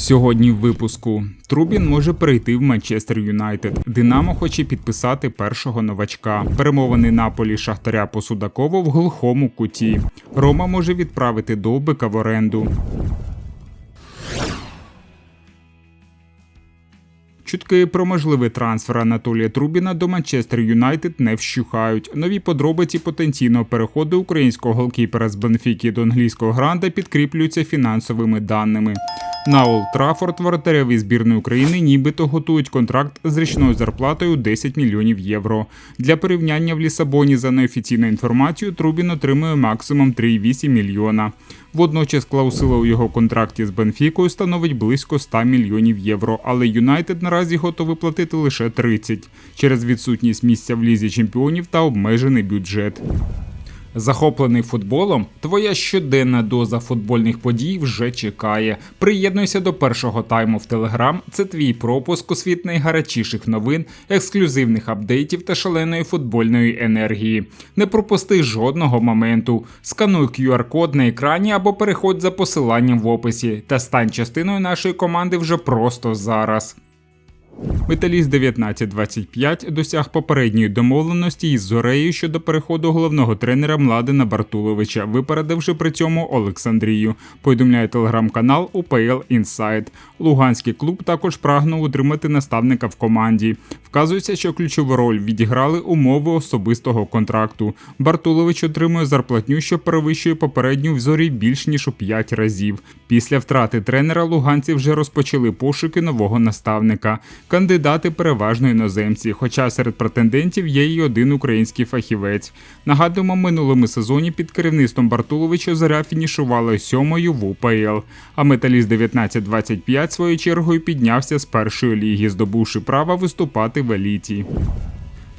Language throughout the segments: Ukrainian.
Сьогодні в випуску Трубін може перейти в Манчестер Юнайтед. Динамо хоче підписати першого новачка. Перемовини Наполі Шахтаря по Судакову в глухому куті. Рома може відправити Довбика в оренду. Чутки про можливий трансфер Анатолія Трубіна до Манчестер Юнайтед не вщухають. Нові подробиці потенційного переходу українського голкіпера з Бенфіки до англійського гранда підкріплюються фінансовими даними. На Олд Траффорд воротареві збірної України нібито готують контракт з річною зарплатою 10 мільйонів євро. Для порівняння в Лісабоні за неофіційною інформацією Трубін отримує максимум 3,8 мільйона. Водночас клаусила у його контракті з Бенфікою становить близько 100 мільйонів євро, але Юнайтед наразі готовий платити лише 30 через відсутність місця в лізі чемпіонів та обмежений бюджет. Захоплений футболом, твоя щоденна доза футбольних подій вже чекає. Приєднуйся до першого тайму в Телеграм. Це твій пропуск у світ найгарячіших новин, ексклюзивних апдейтів та шаленої футбольної енергії. Не пропусти жодного моменту. Скануй QR-код на екрані або переходь за посиланням в описі та стань частиною нашої команди вже просто зараз. Металіст 1925 досяг попередньої домовленості із Зорею щодо переходу головного тренера Младена Бартуловича, випередивши при цьому Олександрію. Повідомляє телеграм-канал UPL Insight. Луганський клуб також прагнув утримати наставника в команді. Вказується, що ключову роль відіграли умови особистого контракту. Бартулович отримує зарплатню, що перевищує попередню в зорі більш ніж у 5 разів. Після втрати тренера луганці вже розпочали пошуки нового наставника. Кандидати переважно іноземці, хоча серед претендентів є й один український фахівець. Нагадуємо, минулому сезоні під керівництвом Бартуловича зоря фінішувала сьомою в УПЛ. А металіст 1925 своєю чергою піднявся з першої ліги, здобувши право виступати в еліті.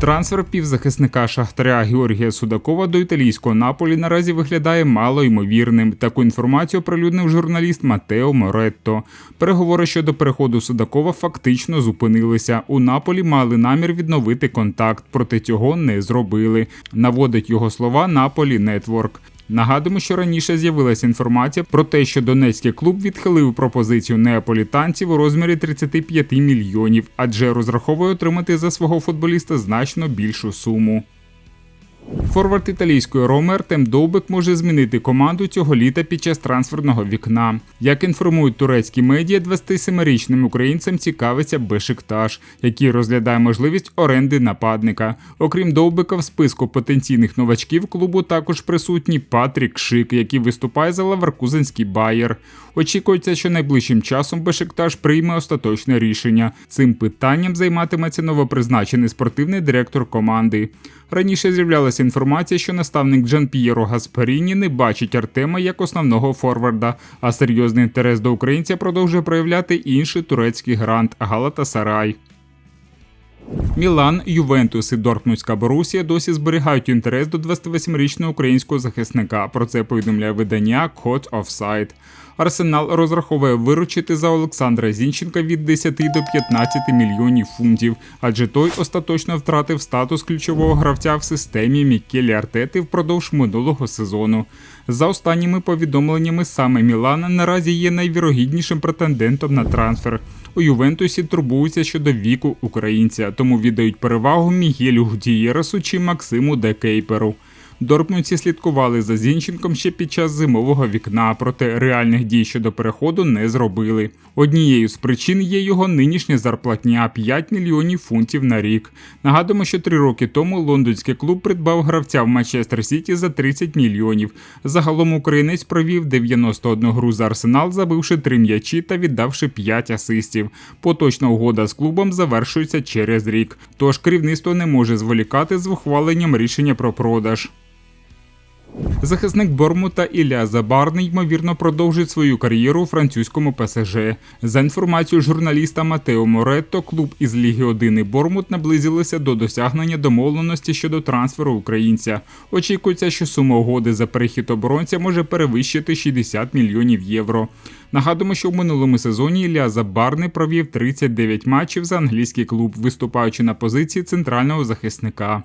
Трансфер півзахисника Шахтаря Георгія Судакова до італійського Наполі наразі виглядає мало ймовірним. Таку інформацію оприлюднив журналіст Матео Моретто. Переговори щодо переходу Судакова фактично зупинилися. У Наполі мали намір відновити контакт, проте цього не зробили. Наводить його слова Наполі Нетворк. Нагадуємо, що раніше з'явилася інформація про те, що донецький клуб відхилив пропозицію неаполітанців у розмірі 35 мільйонів, адже розраховує отримати за свого футболіста значно більшу суму. Форвард італійської Роми Артем Довбик може змінити команду цього літа під час трансферного вікна. Як інформують турецькі медіа, 27-річним українцем цікавиться Бешикташ, який розглядає можливість оренди нападника. Окрім Довбика, в списку потенційних новачків клубу також присутній Патрік Шик, який виступає за Лаверкузенський Байер. Очікується, що найближчим часом Бешикташ прийме остаточне рішення. Цим питанням займатиметься новопризначений спортивний директор команди. Раніше з'являлася інформація, що наставник Джан П'єро Гасперіні не бачить Артема як основного форварда, а серйозний інтерес до українця продовжує проявляти інший турецький грант Галата Сарай. Мілан, Ювентус і Дортмундська Борусія досі зберігають інтерес до 28-річного українського захисника. Про це повідомляє видання Code of. Арсенал розраховує виручити за Олександра Зінченка від 10 до 15 мільйонів фунтів, адже той остаточно втратив статус ключового гравця в системі Мікелі Артети впродовж минулого сезону. За останніми повідомленнями, саме Мілан наразі є найвірогіднішим претендентом на трансфер. У Ювентусі турбуються щодо віку українця, тому віддають перевагу Мігелю Гудієресу чи Максиму Декейперу. Дортмундці слідкували за Зінченком ще під час зимового вікна, проте реальних дій щодо переходу не зробили. Однією з причин є його нинішня зарплатня 5 мільйонів фунтів на рік. Нагадуємо, що три роки тому лондонський клуб придбав гравця в Манчестер Сіті за 30 мільйонів. Загалом українець провів 91 гру за арсенал, забивши 3 м'ячі та віддавши 5 асистів. Поточна угода з клубом завершується через рік. Тож керівництво не може зволікати з ухваленням рішення про продаж. Захисник Бормута Ілля Забарний ймовірно продовжить свою кар'єру у французькому ПСЖ. За інформацією журналіста Матео Моретто, клуб із Ліги 1 і Бормут наблизилися до досягнення домовленості щодо трансферу українця. Очікується, що сума угоди за перехід оборонця може перевищити 60 мільйонів євро. Нагадуємо, що в минулому сезоні Ілля Забарний провів 39 матчів за англійський клуб, виступаючи на позиції центрального захисника.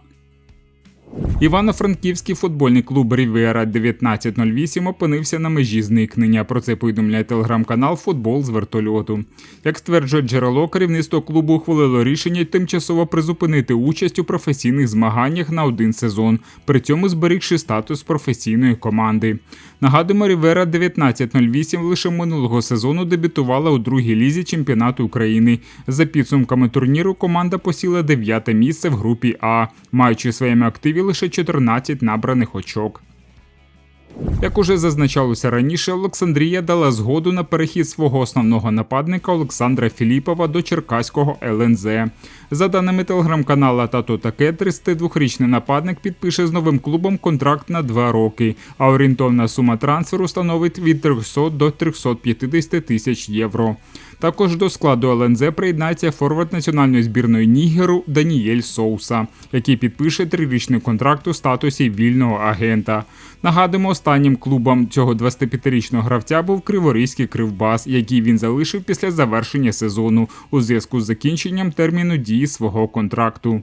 Івано-Франківський футбольний клуб Рівера 1908 опинився на межі зникнення. Про це повідомляє телеграм-канал Футбол з вертольоту. Як стверджує джерело, керівництво клубу ухвалило рішення тимчасово призупинити участь у професійних змаганнях на один сезон, при цьому зберігши статус професійної команди. Нагадуємо, Рівера 1908 лише минулого сезону дебютувала у другій лізі чемпіонату України. За підсумками турніру команда посіла дев'яте місце в групі А, маючи своєму активі лише 14 набраних очок. Як уже зазначалося раніше, Олександрія дала згоду на перехід свого основного нападника Олександра Філіпова до Черкаського ЛНЗ. За даними телеграм-канала Тато Таке, 32-річний нападник підпише з новим клубом контракт на два роки, а орієнтовна сума трансферу становить від 300 до 350 тисяч євро. Також до складу ЛНЗ приєднається форвард національної збірної Нігеру Даніель Соуса, який підпише трирічний контракт у статусі вільного агента. Нагадуємо, останнім клубом цього 25-річного гравця був Криворізький Кривбас, який він залишив після завершення сезону у зв'язку з закінченням терміну дії свого контракту.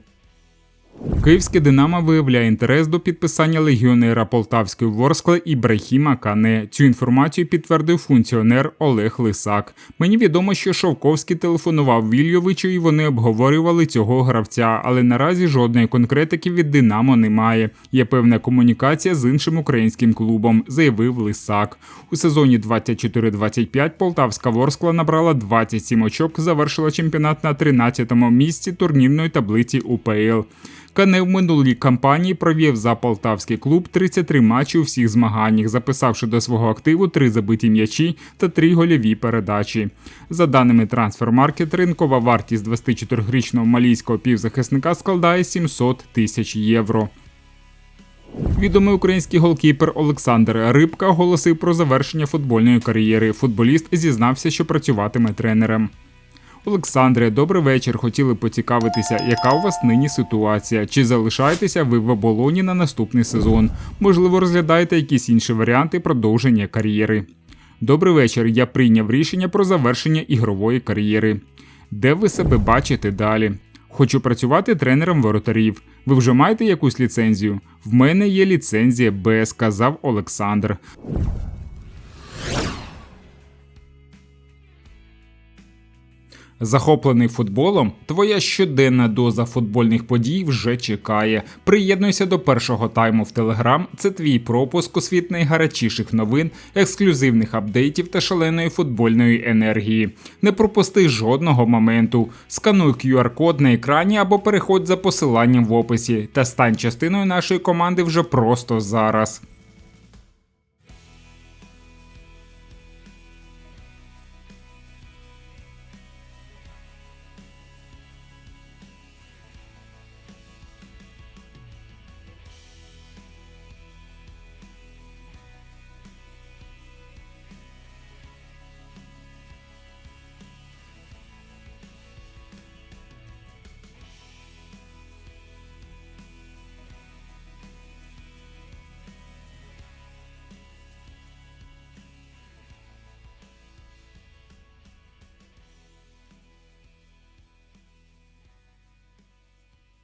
Київське Динамо виявляє інтерес до підписання легіонера Полтавської Ворскли Ібрахіма Кане. Цю інформацію підтвердив функціонер Олег Лисак. Мені відомо, що Шовковський телефонував Вільйовичу і вони обговорювали цього гравця, але наразі жодної конкретики від Динамо немає. Є певна комунікація з іншим українським клубом, заявив Лисак. У сезоні 24-25 Полтавська Ворскла набрала 27 очок, завершила чемпіонат на 13-му місці турнірної таблиці УПЛ. Кане в минулій кампанії провів за полтавський клуб 33 матчі у всіх змаганнях, записавши до свого активу 3 забиті м'ячі та 3 гольові передачі. За даними Трансфермаркет, ринкова вартість 24-річного малійського півзахисника складає 700 тисяч євро. Відомий український голкіпер Олександр Рибка оголосив про завершення футбольної кар'єри. Футболіст зізнався, що працюватиме тренером. Олександре, добрий вечір. Хотіли поцікавитися, яка у вас нині ситуація? Чи залишаєтеся ви в оболоні на наступний сезон? Можливо, розглядаєте якісь інші варіанти продовження кар'єри? Добрий вечір. Я прийняв рішення про завершення ігрової кар'єри. Де ви себе бачите далі? Хочу працювати тренером воротарів. Ви вже маєте якусь ліцензію? В мене є ліцензія Б, сказав Олександр. Захоплений футболом, твоя щоденна доза футбольних подій вже чекає. Приєднуйся до першого тайму в Телеграм. Це твій пропуск у світ найгарячіших новин, ексклюзивних апдейтів та шаленої футбольної енергії. Не пропусти жодного моменту. Скануй QR-код на екрані або переходь за посиланням в описі та стань частиною нашої команди вже просто зараз.